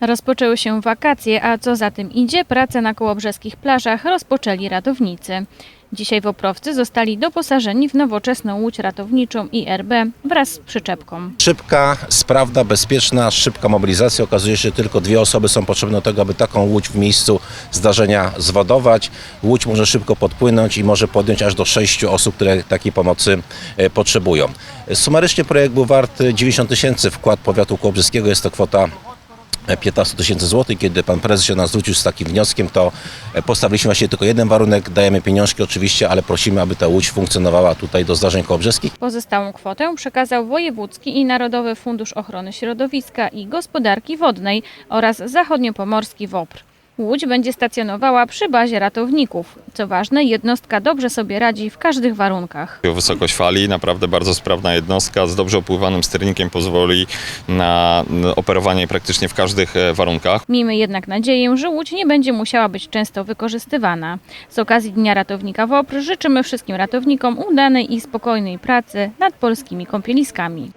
Rozpoczęły się wakacje, a co za tym idzie, pracę na kołobrzeskich plażach rozpoczęli ratownicy. Dzisiaj woprowcy zostali doposażeni w nowoczesną łódź ratowniczą IRB wraz z przyczepką. Szybka, sprawna, bezpieczna, szybka mobilizacja. Okazuje się, że tylko dwie osoby są potrzebne do tego, aby taką łódź w miejscu zdarzenia zwodować. Łódź może szybko podpłynąć i może podjąć aż do sześciu osób, które takiej pomocy e, potrzebują. Sumarycznie projekt był wart 90 tysięcy. Wkład powiatu kołobrzyskiego jest to kwota 15 tysięcy złotych. Kiedy pan prezes się nas zwrócił z takim wnioskiem, to e, postawiliśmy właśnie tylko jeden warunek. Dajemy pieniążki oczywiście, ale prosimy, aby ta łódź funkcjonowała tutaj do zdarzeń kołobrzeskich. Pozostałą kwotę przekazał Wojewódzki i Narodowy Fundusz Ochrony Środowiska i Gospodarki Wodnej oraz Zachodniopomorski WOPR. Łódź będzie stacjonowała przy bazie ratowników. Co ważne, jednostka dobrze sobie radzi w każdych warunkach. Wysokość fali, naprawdę bardzo sprawna jednostka z dobrze opływanym sternikiem pozwoli na operowanie praktycznie w każdych e, warunkach. Miejmy jednak nadzieję, że łódź nie będzie musiała być często wykorzystywana. Z okazji Dnia Ratownika WOPR życzymy wszystkim ratownikom udanej i spokojnej pracy nad polskimi kąpieliskami.